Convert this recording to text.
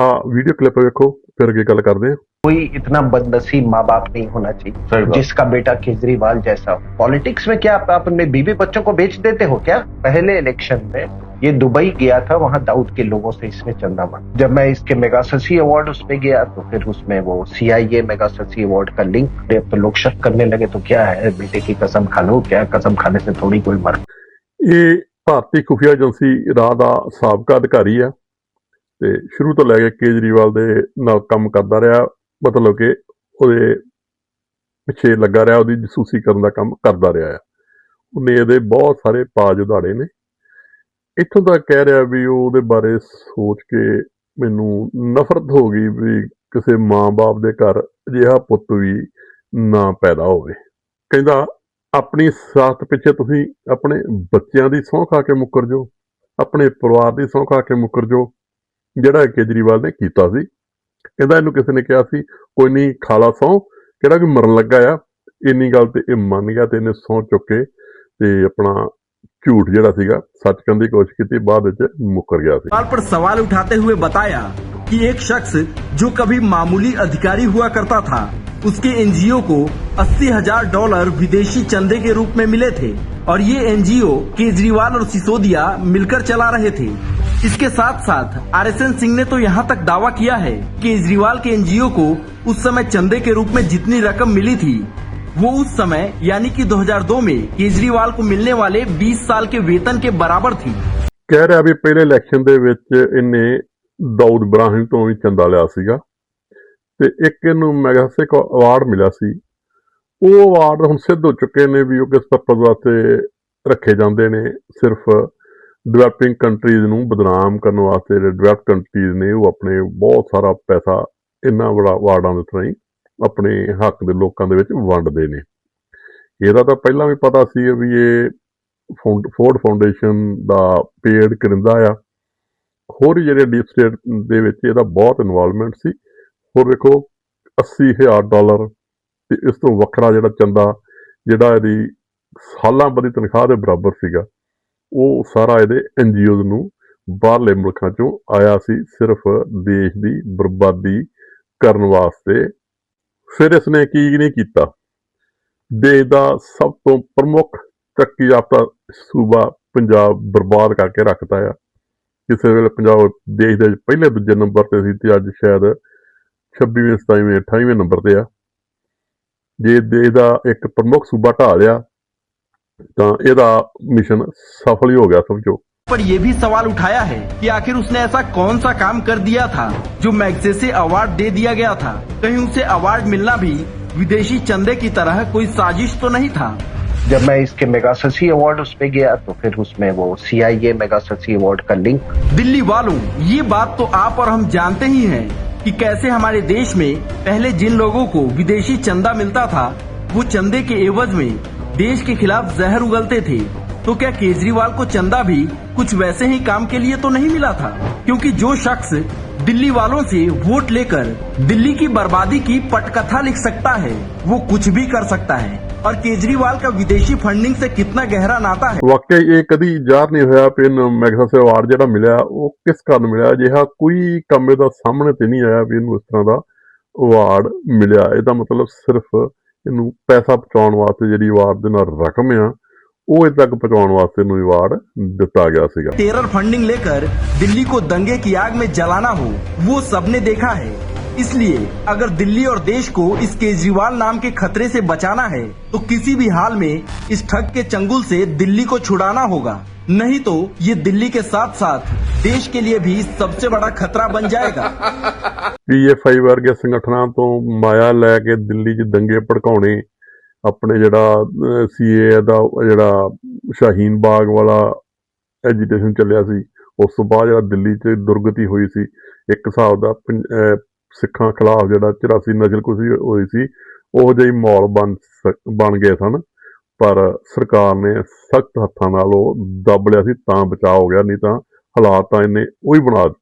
हाँ video clip देखो फिर अगे गल करते कोई इतना बदनसीब माँ बाप नहीं होना चाहिए जिसका बेटा केजरीवाल जैसा हो। पॉलिटिक्स में क्या आप अपने बीबी बच्चों को बेच देते हो क्या? पहले इलेक्शन में ये दुबई गया था वहाँ दाऊद के लोगों से इसने चंदा मांगा जब मैं इसके मेगा मेगाससी अवार्ड उसमें गया तो फिर उसमें वो सीआईए मेगाससी अवार्ड का लिंक तो लोग शक करने लगे तो क्या है बेटे की कसम खा लो क्या कसम खाने से थोड़ी कोई मर ये भारतीय खुफिया एजेंसी राह का सबका अधिकारी है। ਤੇ ਸ਼ੁਰੂ ਤੋਂ ਲੈ ਕੇ ਕੇਜਰੀਵਾਲ ਦੇ ਨਾਲ ਕੰਮ ਕਰਦਾ ਰਿਹਾ, ਮਤਲਬ ਕਿ ਉਹਦੇ ਪਿੱਛੇ ਲੱਗਾ ਰਿਹਾ, ਉਹਦੀ ਜਸੂਸੀ ਕਰਨ ਦਾ ਕੰਮ ਕਰਦਾ ਰਿਹਾ ਆ। ਉਹਨੇ ਇਹਦੇ ਬਹੁਤ ਸਾਰੇ ਪਾਜ ਉਧਾੜੇ ਨੇ। ਇੱਥੋਂ ਤੱਕ ਕਹਿ ਰਿਹਾ ਵੀ ਉਹ ਉਹਦੇ ਬਾਰੇ ਸੋਚ ਕੇ ਮੈਨੂੰ ਨਫ਼ਰਤ ਹੋ ਗਈ ਵੀ ਕਿਸੇ ਮਾਂ-ਬਾਪ ਦੇ ਘਰ ਅਜਿਹਾ ਪੁੱਤ ਵੀ ਨਾ ਪੈਦਾ ਹੋਵੇ। ਕਹਿੰਦਾ, ਆਪਣੀ ਸਾਥ ਪਿੱਛੇ ਤੁਸੀਂ ਆਪਣੇ ਬੱਚਿਆਂ ਦੀ ਸਹੁੰ ਖਾ ਕੇ ਮੁੱਕਰ ਜਾਓ, ਆਪਣੇ ਪਰਿਵਾਰ ਦੀ ਸੌਂ ਖਾ ਕੇ ਮੁੱਕਰ ਜਾਓ ਜਿਹੜਾ ਕੇਜਰੀਵਾਲ ਨੇ ਕੀਤਾ ਸੀ ਕਹਿੰਦਾ ਇਹਨੂੰ ਕਿਸੇ ਨੇ ਕਿਹਾ ਸੀ ਕੋਈ ਨਹੀਂ ਖਾਲਾ ਸਹੁੰ ਕਿਹੜਾ ਵੀ ਮਰਨ ਲੱਗਾ ਆ ਇੰਨੀ ਗੱਲ ਤੇ ਇਹ ਮੰਨ ਗਿਆ ਤੇ ਇਹਨੇ ਸਹੁੰ ਚੁੱਕ ਕੇ ਤੇ ਆਪਣਾ ਝੂਠ ਜਿਹੜਾ ਸੀਗਾ ਸੱਚ ਕਰਨ ਦੀ ਕੋਸ਼ਿਸ਼ ਕੀਤੀ ਬਾਅਦ ਵਿੱਚ ਮੁੱਕਰ ਗਿਆ ਸੀ सवाल पर सवाल उठाते हुए बताया कि एक शख्स जो कभी मामूली अधिकारी हुआ करता था उसके एनजीओ को अस्सी हजार डॉलर विदेशी चंदे के रूप में मिले थे और ये एनजीओ केजरीवाल और सिसोदिया मिलकर चला रहे थे इसके साथ साथ आरएसएन सिंह ने तो यहाँ तक दावा किया है कि केजरीवाल के एनजीओ को उस समय चंदे के रूप में जितनी रकम मिली थी वो उस समय यानी कि 2002 में केजरीवाल को मिलने वाले 20 साल के वेतन के बराबर थी ਕਹਿ ਰਿਹਾ ਵੀ ਪਹਿਲੇ ਇਲੈਕਸ਼ਨ ਦੇ ਵਿੱਚ ਇਹਨੇ ਦਾਊਦ ਇਬਰਾਹਿਮ ਤੋਂ ਵੀ ਚੰਦਾ ਲਿਆ ਸੀਗਾ ਤੇ ਇੱਕ ਇਹਨੂੰ ਮੈਗਾਸਿਕ ਅਵਾਰਡ ਮਿਲਿਆ ਸੀ ਉਹ ਅਵਾਰਡ ਹੁਣ ਸਿੱਧ ਹੋ ਚੁੱਕੇ ਨੇ ਵੀ ਉਹ ਕਿਸ ਪਰਪਸ ਵਾਸਤੇ ਰੱਖੇ ਜਾਂਦੇ ਨੇ ਸਿਰਫ ਡਿਵੈਲਪਿੰਗ ਕੰਟਰੀਜ਼ ਨੂੰ ਬਦਨਾਮ ਕਰਨ ਵਾਸਤੇ ਜਿਹੜੇ ਡਿਵੈਲਪ ਕੰਟਰੀਜ਼ ਨੇ, ਉਹ ਆਪਣੇ ਬਹੁਤ ਸਾਰਾ ਪੈਸਾ ਇਹਨਾਂ ਬੜਾ ਵਾਰਡਾਂ ਦੇ ਥਰਾਈ ਆਪਣੇ ਹੱਕ ਦੇ ਲੋਕਾਂ ਦੇ ਵਿੱਚ ਵੰਡਦੇ ਨੇ। ਇਹਦਾ ਤਾਂ ਪਹਿਲਾਂ ਵੀ ਪਤਾ ਸੀ ਵੀ ਇਹ ਫਾਊਂਡ ਫੋਰਡ ਫਾਊਂਡੇਸ਼ਨ ਦਾ ਪੇਡ ਕਰਿੰਦਾ ਆ। ਹੋਰ ਵੀ ਜਿਹੜੇ ਡੀਪ ਸਟੇਟ ਦੇ ਵਿੱਚ ਇਹਦਾ ਬਹੁਤ ਇਨਵੋਲਵਮੈਂਟ ਸੀ। ਹੋਰ ਵੇਖੋ 80000 ਡਾਲਰ ਤੇ ਇਸ ਤੋਂ ਵੱਖਰਾ ਜਿਹੜਾ ਚੰਦਾ, ਜਿਹੜਾ ਇਹਦੀ ਸਾਲਾਂ ਬੱਧੀ ਤਨਖਾਹ ਦੇ ਬਰਾਬਰ ਸੀਗਾ। ਉਹ ਸਾਰਾ ਇਹਦੇ ਐਨਜੀਓਜ਼ ਨੂੰ ਬਾਹਰਲੇ ਮੁਲਕਾਂ ਚੋਂ ਆਇਆ ਸੀ ਸਿਰਫ ਦੇਸ਼ ਦੀ ਬਰਬਾਦੀ ਕਰਨ ਵਾਸਤੇ। ਫਿਰ ਇਸਨੇ ਕੀ ਨਹੀਂ ਕੀਤਾ? ਦੇਸ਼ ਦਾ ਸਭ ਤੋਂ ਪ੍ਰਮੁੱਖ ਤਰੱਕੀ ਯਾਫਤਾ ਸੂਬਾ ਪੰਜਾਬ ਬਰਬਾਦ ਕਰਕੇ ਰੱਖਦਾ ਆ। ਕਿਸੇ ਵੇਲੇ ਪੰਜਾਬ ਦੇਸ਼ ਦੇ ਪਹਿਲੇ ਦੂਜੇ ਨੰਬਰ ਤੇ ਸੀ ਤੇ ਅੱਜ ਸ਼ਾਇਦ 26ਵੇਂ 27ਵੇਂ 28ਵੇਂ ਨੰਬਰ ਤੇ ਆ। ਜੇ ਦੇਸ਼ ਦਾ ਇੱਕ ਪ੍ਰਮੁੱਖ ਸੂਬਾ ਢਾਹ ਲਿਆ ਤਾਂ ਇਹਦਾ ਮਿਸ਼ਨ ਸਫਲ ਹੀ ਹੋ ਗਿਆ ਸਮਝੋ पर यह भी सवाल उठाया है कि आखिर उसने ऐसा कौन सा काम कर दिया था जो मैगसेसे अवार्ड दे दिया गया था कहीं उसे अवार्ड मिलना भी विदेशी चंदे की तरह कोई साजिश तो नहीं था जब मैं इसके मेगा शशि अवार्ड उसमें गया तो फिर उसमें वो सीआईए मेगा शशि अवार्ड का लिंक दिल्ली वालों ये बात तो आप और हम जानते ही हैं कि कैसे हमारे देश में पहले जिन लोगों को विदेशी चंदा मिलता था वो चंदे के एवज में देश के खिलाफ जहर उगलते थे तो क्या केजरीवाल को चंदा भी कुछ वैसे ही काम के लिए तो नहीं मिला था क्योंकि जो शख्स दिल्ली वालों से वोट लेकर दिल्ली की बर्बादी की पटकथा लिख सकता है वो कुछ भी कर सकता है और केजरीवाल का विदेशी फंडिंग से कितना गहरा नाता है ਵਾਕਿਆ ਇਹ ਕਦੀ ਜ਼ਾਹਰ ਨਹੀਂ ਹੋਇਆ ਕਿ ਇਹਨੂੰ ਮੈਗਸੈਸ ਅਵਾਰਡ ਜਿਹੜਾ ਮਿਲਿਆ ਉਹ ਕਿਸ ਕਾਰਨ ਮਿਲਿਆ ਅਜਿਹਾ ਕੋਈ ਕੰਮ ਇਹਦਾ ਸਾਹਮਣੇ ਤੇ ਨਹੀਂ ਆਇਆ ਵੀ ਇਹਨੂੰ ਇਸ ਤਰ੍ਹਾਂ ਦਾ ਅਵਾਰਡ ਮਿਲਿਆ ਇਹਦਾ ਮਤਲਬ ਸਿਰਫ ਇਹਨੂੰ ਪੈਸਾ ਪਹੁੰਚਾਉਣ ਵਾਸਤੇ ਜਿਹੜੀ ਅਵਾਰਡ ਦੇ ਨਾਲ ਰਕਮ ਆ ਉਹ ਇਹ ਤੱਕ ਪਹੁੰਚਾਉਣ ਵਾਸਤੇ ਇਹਨੂੰ ਅਵਾਰਡ ਦਿੱਤਾ ਗਿਆ ਸੀਗਾ टेरर फंडिंग लेकर दिल्ली को दंगे की आग में जलाना हो वो सबने देखा है इसलिए अगर दिल्ली और देश को इस केजरीवाल नाम के खतरे से बचाना है तो किसी भी हाल में इस ठग के चंगुल से दिल्ली को छुड़ाना होगा नहीं तो ये दिल्ली के साथ साथ देश के लिए भी सबसे बड़ा खतरा बन जाएगा ਪੀਐਫਆਈ ਵਰਗੇ ਸੰਗਠਨਾਂ ਤੋਂ ਮਾਇਆ ਲੈ ਕੇ ਦਿੱਲੀ 'ਚ ਦੰਗੇ ਭੜਕਾਉਣੇ ਆਪਣੇ ਜਿਹੜਾ ਸੀਏ ਦਾ ਜਿਹੜਾ ਸ਼ਾਹੀਨ ਬਾਗ ਵਾਲਾ ਐਜੀਟੇਸ਼ਨ ਚੱਲਿਆ ਸੀ ਉਸ ਤੋਂ ਬਾਅਦ ਜਿਹੜਾ ਦਿੱਲੀ 'ਚ ਦੁਰਗਤੀ ਹੋਈ ਸੀ ਇੱਕ ਹਿਸਾਬ ਦਾ ਪੰ- ਅਹ ਸਿੱਖਾਂ ਖਿਲਾਫ ਜਿਹੜਾ 84 ਨਸਲਕੁਸ਼ੀ ਹੋਈ ਸੀ, ਉਹ ਜਿਹੀ ਮਾਹੌਲ ਬਣ ਸਕ- ਬਣ ਗਏ ਸਨ। ਪਰ ਸਰਕਾਰ ਨੇ ਸਖਤ ਹੱਥਾਂ ਨਾਲ ਉਹ ਦੱਬ ਲਿਆ ਸੀ, ਤਾਂ ਬਚਾਅ ਹੋ ਗਿਆ, ਨਹੀਂ ਤਾਂ ਹਾਲਾਤ ਤਾਂ ਇਹਨੇ ਉਹੀ ਬਣਾ